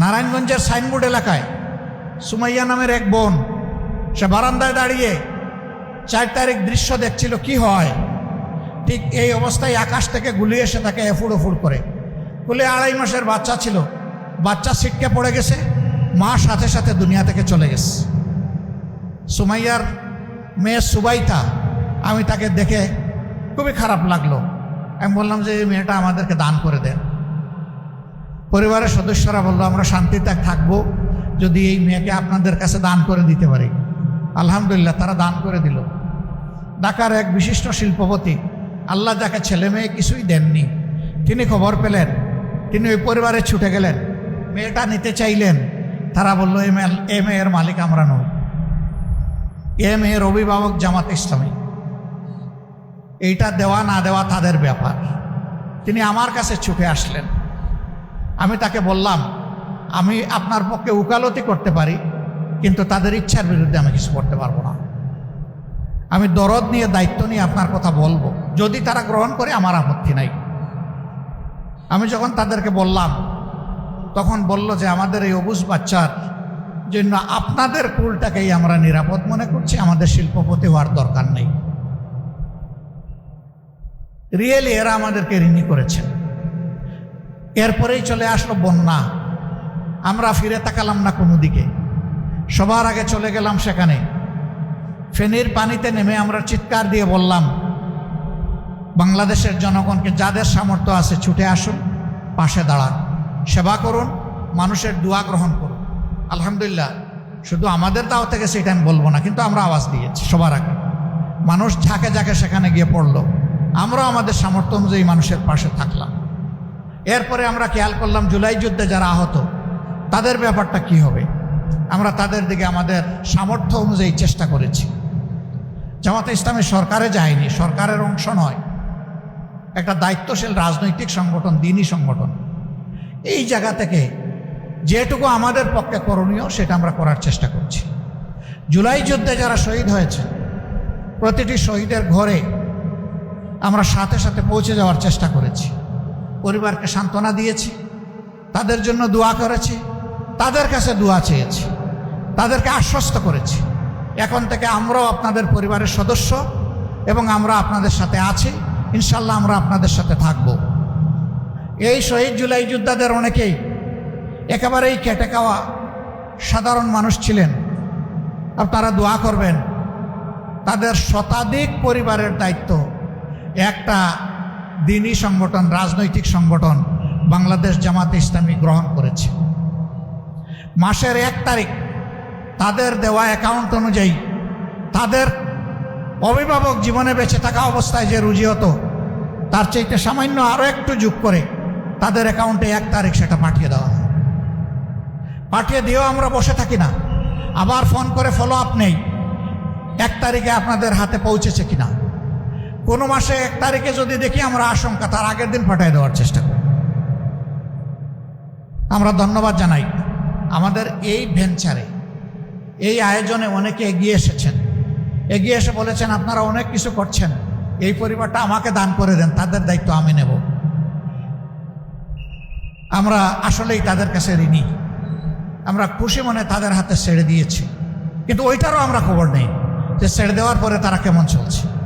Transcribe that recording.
নারায়ণগঞ্জের সাইনবোর্ড এলাকায় সুমাইয়া নামের এক বোন, সে বারান্দায় দাঁড়িয়ে চার তারিখ দৃশ্য দেখছিল কি হয়। ঠিক এই অবস্থায় আকাশ থেকে গুলি এসে তাকে এফুড় ওফুড় করে। কুলে আড়াই মাসের বাচ্চা ছিল। বাচ্চা ছিটকে পড়ে গেছে, মা সাথে সাথে দুনিয়া থেকে চলে গেছে। সুমাইয়ার মেয়ে সুবাইতা, আমি তাকে দেখে খুবই খারাপ লাগল। আমি বললাম যে, এই মেয়েটা আমাদেরকে দান করে দেন। পরিবারের সদস্যরা বলল, আমরা শান্তিতে থাকব যদি এই মেয়েকে আপনাদের কাছে দান করে দিতে পারি। আলহামদুলিল্লাহ, তারা দান করে দিল। ঢাকার এক বিশিষ্ট শিল্পপতি, আল্লাহ যাকে ছেলে মেয়ে কিছুই দেননি, তিনি খবর পেলেন, তিনি ওই পরিবারে ছুটে গেলেন, মেয়েটা নিতে চাইলেন। তারা বলল, এ মেয়ে, এ মেয়ের মালিক আমরা নই। এ মেয়ের অভিভাবক জামাত ইসলামী। এইটা দেওয়া না দেওয়া তাদের ব্যাপার। তিনি আমার কাছে ছুটে আসলেন। আমি তাকে বললাম, আমি আপনার পক্ষে উকালতি করতে পারি, কিন্তু তাদের ইচ্ছার বিরুদ্ধে আমি কিছু করতে পারব না। আমি দরদ নিয়ে, দায়িত্ব নিয়ে আপনার কথা বলব। যদি তারা গ্রহণ করে, আমার আপত্তি নাই। আমি যখন তাদেরকে বললাম, তখন বলল যে, আমাদের এই অবুজ বাচ্চার জন্য আপনাদের কুলটাকেই আমরা নিরাপদ মনে করছি, আমাদের শিল্পপতি হওয়ার দরকার নেই। রিয়েলি এরা আমাদেরকে ঋণী করেছেন। এরপরেই চলে আসলো বন্যা। আমরা ফিরে তাকালাম না কোনো দিকে। সবার আগে চলে গেলাম সেখানে। ফেনীর পানিতে নেমে আমরা চিৎকার দিয়ে বললাম, বাংলাদেশের জনগণকে যাদের সামর্থ্য আছে ছুটে আসুন, পাশে দাঁড়ান। সেবা করুন, মানুষের দোয়া গ্রহণ করুন। আলহামদুলিল্লাহ, শুধু আমাদের দাও থেকে সেটা আমি বলব না, কিন্তু আমরা আওয়াজ দিয়েছি সবার আগে। মানুষ ঝাঁকে ঝাঁকে সেখানে গিয়ে পড়ল। আমরাও আমাদের সামর্থ্য অনুযায়ী মানুষের পাশে থাকলাম। এরপরে আমরা খেয়াল করলাম জুলাই যুদ্ধে যারা আহত, তাদের ব্যাপারটা কি হবে? আমরা তাদের দিকে আমাদের সামর্থ্য অনুযায়ী চেষ্টা করেছি। জামাতে ইসলামী সরকারে যায়নি, সরকারের অংশ নয়। একটা দায়িত্বশীল রাজনৈতিক সংগঠন দিনই সংগঠন। এই জায়গা থেকে যেটুকু আমাদের পক্ষে করণীয়, সেটা আমরা করার চেষ্টা করছি। জুলাই যুদ্ধে যারা শহীদ হয়েছে, প্রতিটি শহীদের ঘরে আমরা সাথে সাথে পৌঁছে যাওয়ার চেষ্টা করেছি। পরিবারকে সান্ত্বনা দিয়েছি। তাদের জন্য দোয়া করেছি। তাদের কাছে দোয়া চেয়েছি। তাদেরকে আশ্বস্ত করেছি। এখন থেকে আমরাও আপনাদের পরিবারের সদস্য এবং আমরা আপনাদের সাথে আছি। ইনশাল্লাহ আমরা আপনাদের সাথে থাকব। এই শহীদ জুলাই যোদ্ধাদের অনেকেই একেবারেই কেটে খাওয়া সাধারণ মানুষ ছিলেন। আপনারা দোয়া করবেন, তাদের শতাধিক পরিবারের দায়িত্ব একটা দিনী সংগঠন, রাজনৈতিক সংগঠন বাংলাদেশ জামাতে ইসলামী গ্রহণ করেছে। মাসের এক তারিখ তাদের দেওয়া অ্যাকাউন্ট অনুযায়ী তাদের অভিভাবক জীবনে বেঁচে থাকা অবস্থায় যে রুজি হতো, তার চাইতে সামান্য আরও একটু যোগ করে তাদের অ্যাকাউন্টে এক তারিখ সেটা পাঠিয়ে দেওয়া হয়। পাঠিয়ে দিয়েও আমরা বসে থাকি না। আবার ফোন করে ফলো আপ নেই। এক তারিখে আপনাদের হাতে পৌঁছেছে কিনা। কোনো মাসে এক তারিখে যদি দেখি আমরা আশঙ্কা, তার আগের দিন পাঠিয়ে দেওয়ার চেষ্টা করি। আমরা ধন্যবাদ জানাই। আমাদের এই ভেঞ্চারে এই আয়োজনে অনেকে এগিয়ে এসেছেন। এগিয়ে এসে বলেছেন, আপনারা অনেক কিছু করছেন। এই পরিবারটা আমাকে দান করে দেন, তাদের দায়িত্ব আমি নেব। আমরা আসলেই তাদের কাছে ঋণী। আমরা খুশি মনে তাদের হাতে ছেড়ে দিয়েছি। কিন্তু ওইটারও আমরা খবর নেই যে ছেড়ে দেওয়ার পরে তারা কেমন চলছে।